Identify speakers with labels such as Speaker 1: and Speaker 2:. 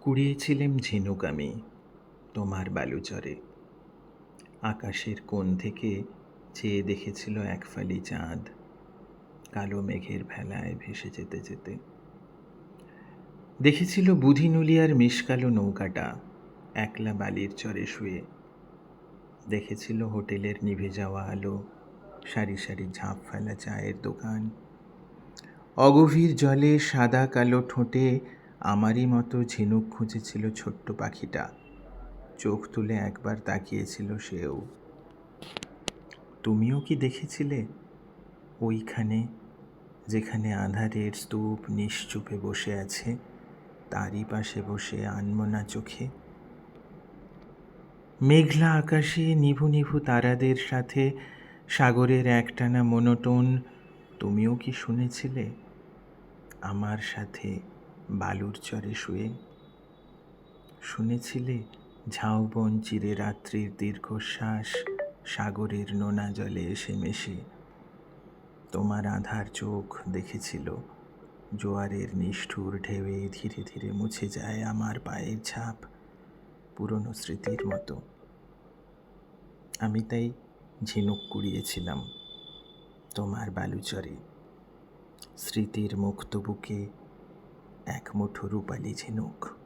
Speaker 1: কুড়িয়েছিলেম ঝিনুক আমি তোমার বালুচরে। আকাশের কোণ থেকে চেয়ে দেখেছিল এক ফালি চাঁদ কালো মেঘের ভেলায় ভেসে যেতে যেতে। দেখেছিল বুধিনুলিয়ার মিশকালো নৌকাটা একলা বালির চরে শুয়ে। দেখেছিল হোটেলের নিভে যাওয়া আলো, সারি সারি ঝাঁপ ফেলা চায়ের দোকান। অগভীর জলে সাদা কালো ঠোঁটে আমারই মতো ঝিনুক খুঁজেছিল ছোট্ট পাখিটা। চোখ তুলে একবার তাকিয়েছিল সেও। তুমিও কি দেখেছিলে? ওইখানে, যেখানে আধারের স্তূপ নিশ্চুপে বসে আছে, তারই পাশে বসে আনমনা চোখে। মেঘলা আকাশে নিভু নিভু তারাদের সাথে সাগরের একটানা মনোটোন, তুমিও কি শুনেছিলে? আমার সাথে বালুর চরে শুয়ে। শুনেছিলে ঝাউবন চিরে রাত্রির দীর্ঘশ্বাস, সাগরের নোনা জলে এসে মেশে। তোমার আধার চোখ দেখেছিল, জোয়ারের নিষ্ঠুর ঢেউয়ে ধীরে ধীরে মুছে যায় আমার পায়ের ছাপ, পুরনো স্মৃতির মতো। আমি তাই ঝিনুক কুড়িয়েছিলাম তোমার বালুচরে। স্মৃতির মুক্ত বুকে এক মুঠো রূপালি ঝিনুক।